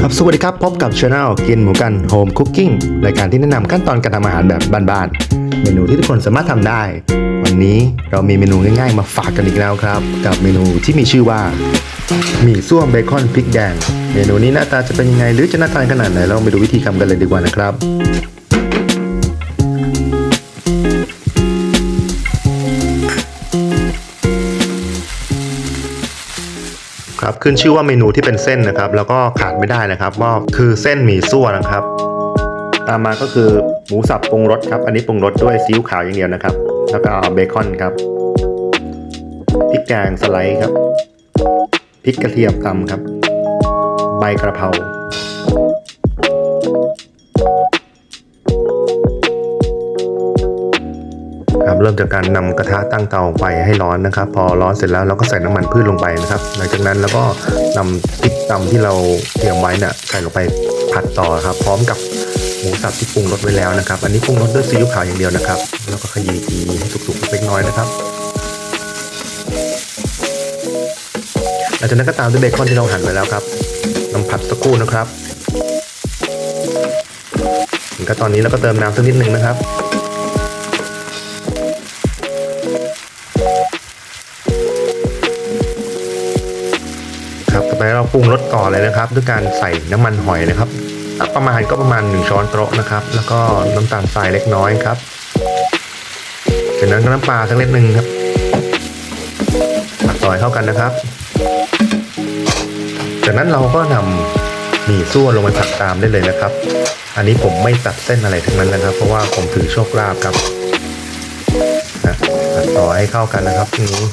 ครับสวัสดีครับ พบกับช anel กินหมูกันโฮมคุกกิ้งรายการที่แนะนำขั้นตอนการทำอาหารแบบบ้านๆ เมนูที่ทุกคนสามารถทำได้ วันนี้เรามีเมนูง่ายๆ มาฝากกันอีกแล้วครับ กับเมนูที่มีชื่อว่าหมี่ส้วมเบคอนพริกแดง เมนูนี้หน้าตาจะเป็นยังไงหรือจะน่าทานขนาดไหนเราไปดูวิธีทำกันเลยดีกว่านะครับ ครับขึ้นชื่อว่าเมนูที่เป็นเส้นนะครับ แล้วก็ขาดไม่ได้นะครับว่าคือเส้นหมี่ซั่วนะครับ ตามมาก็คือหมูสับปรุงรสครับ อันนี้ปรุงรสด้วยซีอิ๊วขาวอย่างเดียวนะครับ แล้วก็เบคอนครับพริกแกงสไลด์ครับพริกกระเทียมตำครับ ใบกระเพรา ครับเริ่มจากการนำกระทะตั้งเตาไฟให้ร้อนนะครับ พอร้อนเสร็จแล้วเราก็ใส่น้ำมันพืชลงไปนะครับ หลังจากนั้นเราก็นำพริกตำที่เราเตรียมไว้นี่ยใส่ลงไปผัดต่อครับ พร้อมกับหมูสับที่ปรุงรสไว้แล้วนะครับ อันนี้ปรุงรสด้วยซีอิ๊วขาวอย่างเดียวนะครับ แล้วก็ขยี้ทีให้สุกๆเล็กน้อยนะครับหลังจากนั้นก็ตามด้วยเบคอนที่เราหั่นไว้แล้วครับนำผัดสักครู่นะครับก็ตอนนี้เราก็เติมน้ำสักนิดนึงนะครับ ปรุงรสก่อนเลยนะครับ ด้วยการใส่น้ำมันหอยนะครับ ประมาณก็ประมาณ 1 ช้อนโต๊ะนะครับ แล้วก็น้ำตาลทรายเล็กน้อยครับจากนั้นก็น้ำปลาสักเล็กนึงครับผัดต่อยเข้ากันนะครับ จากนั้นเราก็นำหมี่ซั่วลงไปผัดตามได้เลยนะครับ อันนี้ผมไม่ตัดเส้นอะไรทั้งนั้นนะครับ เพราะว่าผมถือโชคลาภครับนะผัดต่อให้เข้ากันนะครับทีนี้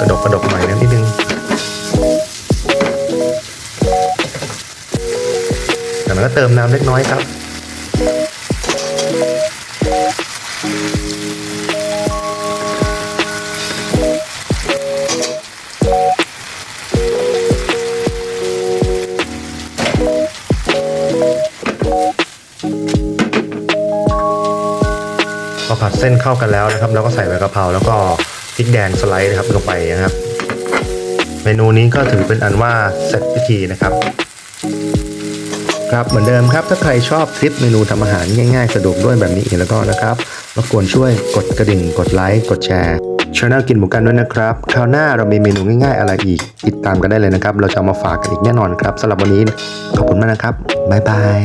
กระดกกระดกหน่อยนิดนึง จากนั้นก็เติมน้ำเล็กน้อยครับ พอผัดเส้นเข้ากันแล้วนะครับแล้วก็ใส่ใบกะเพราแล้วก็พริกแดงสไลด์นะครับลงไปนะครับ เมนูนี้ก็ถือเป็นอันว่าเสร็จพิธีนะครับ ครับเหมือนเดิมครับถ้าใครชอบคลิปเมนูทำอาหารง่ายๆ สะดวกด้วยแบบนี้แล้วก็นะครับรบกวนช่วยกดกระดิ่ง กดไลค์กดแชร์ช่องกินหมูกันด้วยนะครับคราวหน้าเรามีเมนูง่ายๆ อะไรอีก ติดตามกันได้เลยนะครับ เราจะามาฝากกันอีกแน่นอนครับสำหรับวันนี้ขอบคุณมากนะครับบ๊ายบาย